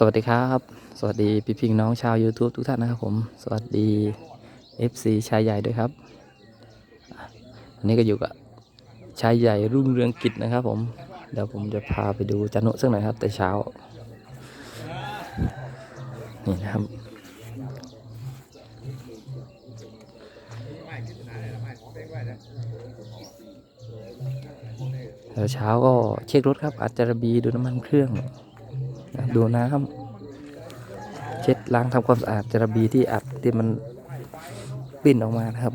สวัสดีครับ สวัสดีพี่พิงน้องชาว YouTube ทุกท่านนะครับผม สวัสดี FC ชายใหญ่ด้วยครับวันนี้ก็อยู่กับชายใหญ่รุ่งเรืองกิจนะครับผม เดี๋ยวผมจะพาไปดูจันนุสักหน่อยครับ แต่เช้า นี่นะครับแต่เช้าก็เช็ครถครับอาจจะระบีดูน้ำมันเครื่อง ดูน้ำเช็ดล้างทำความสะอาดจระบีที่อัดที่มันปิ้นออกมานะครับ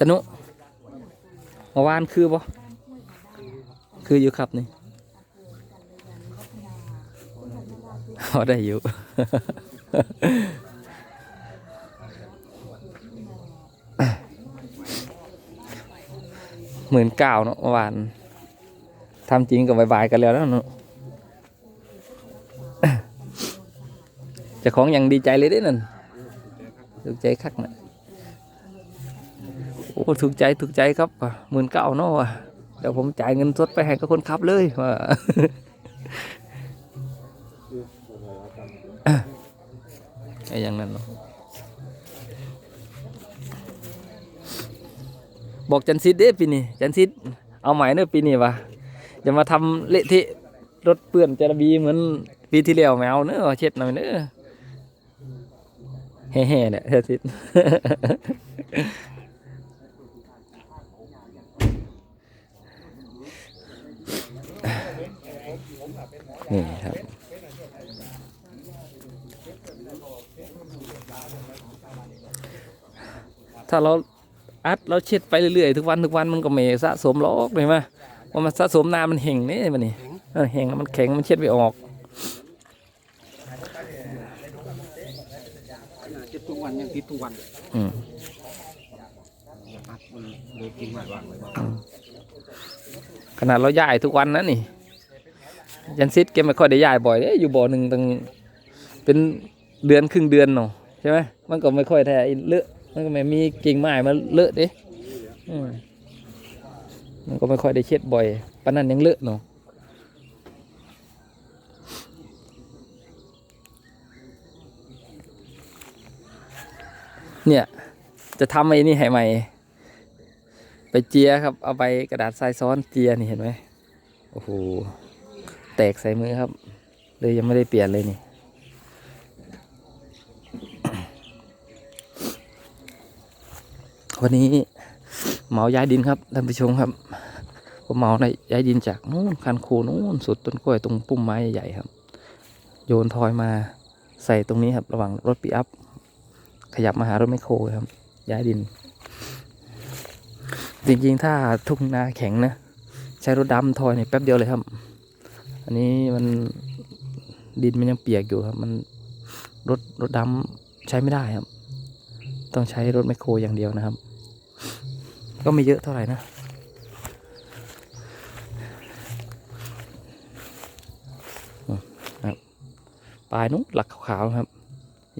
สนุกวานคือบ่คืออยู่ครับนี่พอได้อยู่หมื่นเก้าเนาะเมื่อวานทำจริงกับบายๆกันแล้วเนาะจะของยังดีใจเลยด้นั่นถูใจคักนะ โอ้ถูกใจถูกใจครับหมื่นเก้าเนาะเดี๋ยวผมจ่ายเงินสดไปให้กับคนขับเลยว่าไอ้อย่างนั้นเนาะบอกจันซิดเด้ปีนี้จันซิดเอาใหม่เนอะปีนี้วะอย่ามาทำเละเทะรถเปื้อนจระบีเหมือนปีที่แล้วแมวเนอะเช็ดหน่อยเนอะแห่ๆเนี่ยจันซิด นี่ครับถ้าเราอัดเราเช็ดไปเรื่อยๆทุกวันทุกวันมันก็ไม่สะสมหรอกเลยไหมว่ามันสะสมนานมันเห่งนี่มันนี่เออเห่งแล้วมันแข็งมันเช็ดไม่ออกเจ็บทุกวันยังติดทุกวันอืมอัดมันเลยกินหลายวันเลยขนาดเราย้ายทุกวันนะนี่ ยันซิดแกไม่ค่อยได้ย้ายบ่อยเด้อยู่บ่อหนึ่งตั้งเป็นเดือนครึ่งเดือนเนาะใช่ไหมมันก็ไม่ค่อยแท้เลอะมันก็ไม่มีกิ่งไม้มาเลอะด้อืมมันก็ไม่ค่อยได้เช็ดบ่อยปนั้นยังเลอะเนาะเนี่ย จะทำไอ้นี่ให้ใหม่ ไปเจียครับ เอาไปกระดาษทรายซ้อนเจียนี่เห็นไหมโอ้โห แตกใส่มือครับ เลยยังไม่ได้เปลี่ยนเลยนี่ วันนี้เหมาย้ายดินครับท่านผู้ชมครับผมเหมาในย้ายดินจากนู้นคันโคูนู้นสุดต้นกล้วยตรงปุ่มไม้ใหญ่ครับ โยนทอยมาใส่ตรงนี้ครับ ระหว่างรถปีอัพ ขยับมาหารถไมโครครับ ย้ายดิน จริงๆ ถ้าทุ่งนาแข็งนะ ใช้รถดำทอยเนี่ยแป๊บเดียวเลยครับ อันนี้มันดินมันยังเปียกอยู่ครับ มันรถรถดำใช้ไม่ได้ครับ ต้องใช้รถแมคโครอย่างเดียวนะครับ ก็ไม่เยอะเท่าไหร่นะครับปลายนู้นหลักขาวๆครับ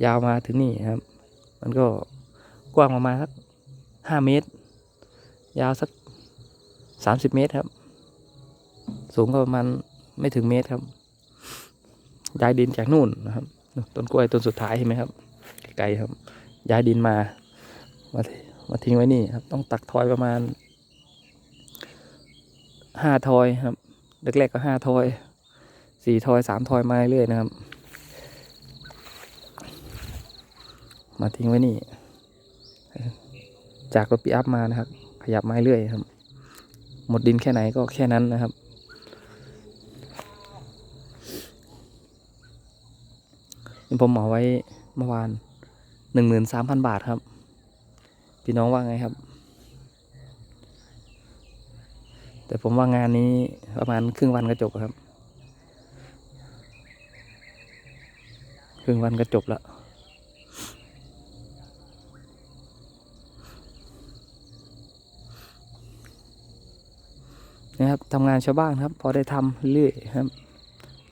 ยาวมาถึงนี่ครับ มันก็กว้างประมาณสักห้าเมตร ยาวสักสามสิบเมตรครับ สูงก็ประมาณ ไม่ถึงเมตรครับย้ายดินจากนู่นนะครับต้นกล้วยต้นสุดท้ายเห็นไหมครับไกลครับ ย้ายดินมามามาทิ้งไว้นี่ครับ ต้องตักทอยประมาณห้าทอยครับแรกๆก็ห้าทอยสี่ทอยสามทอยมาเรื่อยนะครับ มาทิ้งไว้นี่ จากรถปีอัพมานะครับ ขยับมาเรื่อยครับ หมดดินแค่ไหนก็แค่นั้นนะครับ ผมเหมาไว้เมื่อวานหนึ่งหมื่นสามพันบาทครับ พี่น้องว่าไงครับ แต่ผมว่างานนี้ประมาณครึ่งวันก็จบครับ ครึ่งวันก็จบแล้วนะครับทำงานชาวบ้านครับ พอได้ทำเรื่อยครับ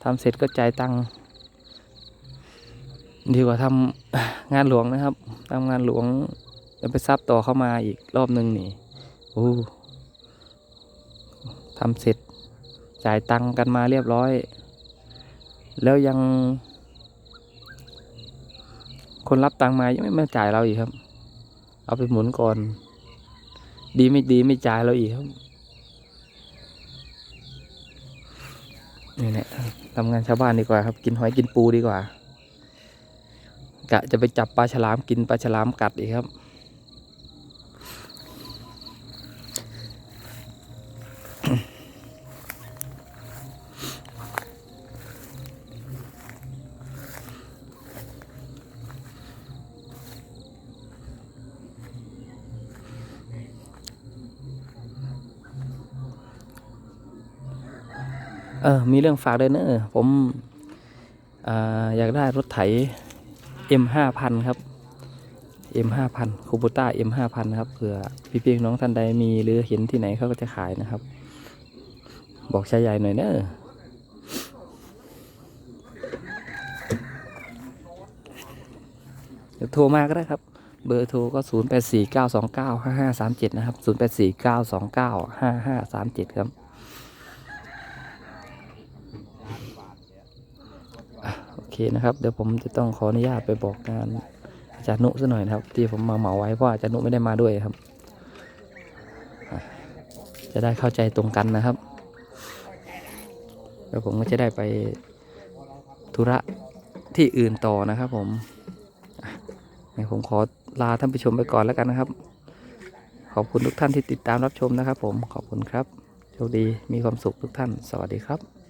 ทำเสร็จก็จ่ายตังค์ ดีกว่าทำงานหลวงนะครับทำงานหลวงแล้วไปซับต่อเข้ามาอีกรอบหนึ่งนี่โอ้ทำเสร็จจ่ายตังค์กันมาเรียบร้อย แล้วยัง คนรับตังค์มายังไม่มาจ่ายเราอีกครับ เอาไปหมุนก่อน ดีไม่ดีไม่จ่ายเราอีกครับนี่แหละทำงานชาวบ้านดีกว่าครับ กินหอยกินปูดีกว่า กะจะไปจับปลาฉลามกินปลาฉลามกัดอีกครับ เออ มีเรื่องฝากด้วยเนอะผมออยากได้รถไถ M ห้าพันครับ M ห้าพันคูบูต้า M ห้าพันครับเผื่อพี่เพียงน้องท่านใดมีหรือเห็นที่ไหนเขาก็จะขายนะครับ บอกชายใหญ่หน่อยเนอะโทรมาก็ได้ครับ เบอร์โทรก็ 0 8 4 9 2 9 5 5 3 7 นะครับ 0 8 4 9 2 9 5 5 3 7 ครับ โอ เคนะครับเดี๋ยวผมจะต้องขออนุญาตไปบอกงานอาจารย์นุซะหน่อยนะครับที่ผมมาเหมาไว้เพราะอาจารย์นุไม่ได้มาด้วยครับ จะได้เข้าใจตรงกันนะครับ แล้วผมก็จะได้ไปธุระที่อื่นต่อนะครับ ผมผมขอลาท่านผู้ชมไปก่อนแล้วกันนะครับ ขอบคุณทุกท่านที่ติดตามรับชมนะครับ ผมขอบคุณครับโชคดีมีความสุขทุกท่าน สวัสดีครับ